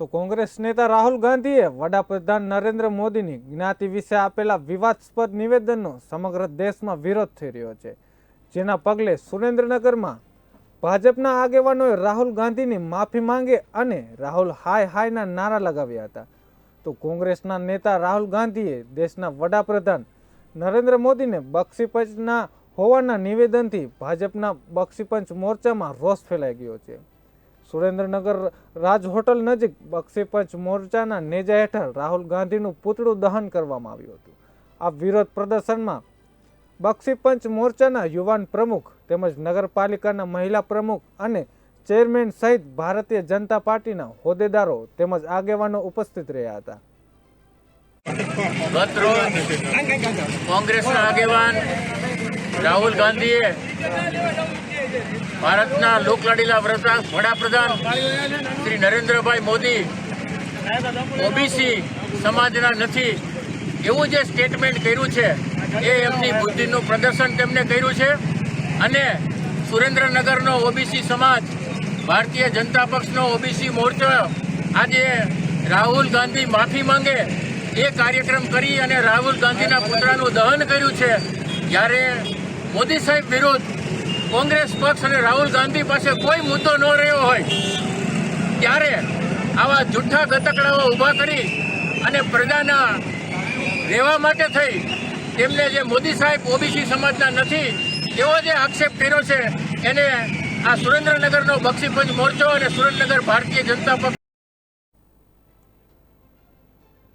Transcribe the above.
તો કોંગ્રેસ નેતા રાહુલ ગાંધીએ વડાપ્રધાન નરેન્દ્ર મોદીની જ્ઞાતિ વિશે આપેલા વિવાદાસ્પદ નિવેદનનો સમગ્ર દેશમાં વિરોધ થઈ રહ્યો છે. જેના પગલે સુરેન્દ્રનગરમાં ભાજપના આગેવાનોએ રાહુલ ગાંધીની માફી માંગે અને રાહુલ હાય હાયના નારા લગાવ્યા હતા. તો કોંગ્રેસના નેતા રાહુલ ગાંધીએ દેશના વડાપ્રધાન નરેન્દ્ર મોદીને બક્ષીપંચના હોવાના નિવેદનથી ભાજપના બક્ષીપંચ મોરચામાં રોષ ફેલાઈ ગયો છે. સુરેન્દ્રનગર રાજ હોટલ નજીક બક્ષીપંચ મોરચાના નેજા હેઠળ રાહુલ ગાંધીનું પૂતળું દહન કરવામાં આવ્યું હતું. આ વિરોધ પ્રદર્શનમાં બક્ષીપંચ મોરચાના યુવાન પ્રમુખ તેમજ નગરપાલિકાના મહિલા પ્રમુખ અને ચેરમેન સહિત ભારતીય જનતા પાર્ટીના હોદ્દેદારો તેમજ આગેવાનો ઉપસ્થિત રહ્યા હતા. કોંગ્રેસના આગેવાન રાહુલ ગાંધીએ ભારતના લોકલાડીલા વડા- વડાપ્રધાન શ્રી નરેન્દ્રભાઈ મોદી, ઓબીસી સમાજના નથી. એવું જે સ્ટેટમેન્ટ કર્યું છે, એ એમની બુદ્ધિનું પ્રદર્શન તેમને કર્યું છે. અને સુરેન્દ્રનગરનો ઓબીસી સમાજ, ભારતીય જનતા પક્ષનો ઓબીસી મોરચો આજે રાહુલ ગાંધી માફી માંગે એ કાર્યક્રમ કરી અને રાહુલ ગાંધીના પુતળાનું દહન કર્યું છે. જ્યારે મોદી સાહેબ વિરુદ્ધ કોંગ્રેસ પક્ષ અને રાહુલ ગાંધી પાસે કોઈ મુદ્દો ન રહ્યો હોય, ત્યારે આવા જૂઠા ગતકડાઓ ઊભા કરી અને પ્રજાના રહેવા માટે થઈ, તેમને જે મોદી સાહેબ ઓબીસી સમાજના નથી, એવો જે આક્ષેપ કર્યો છે, એને આ સુરેન્દ્રનગરનો બક્ષીપંચ મોરચો અને સુરેન્દ્રનગર ભારતીય જનતા પક્ષ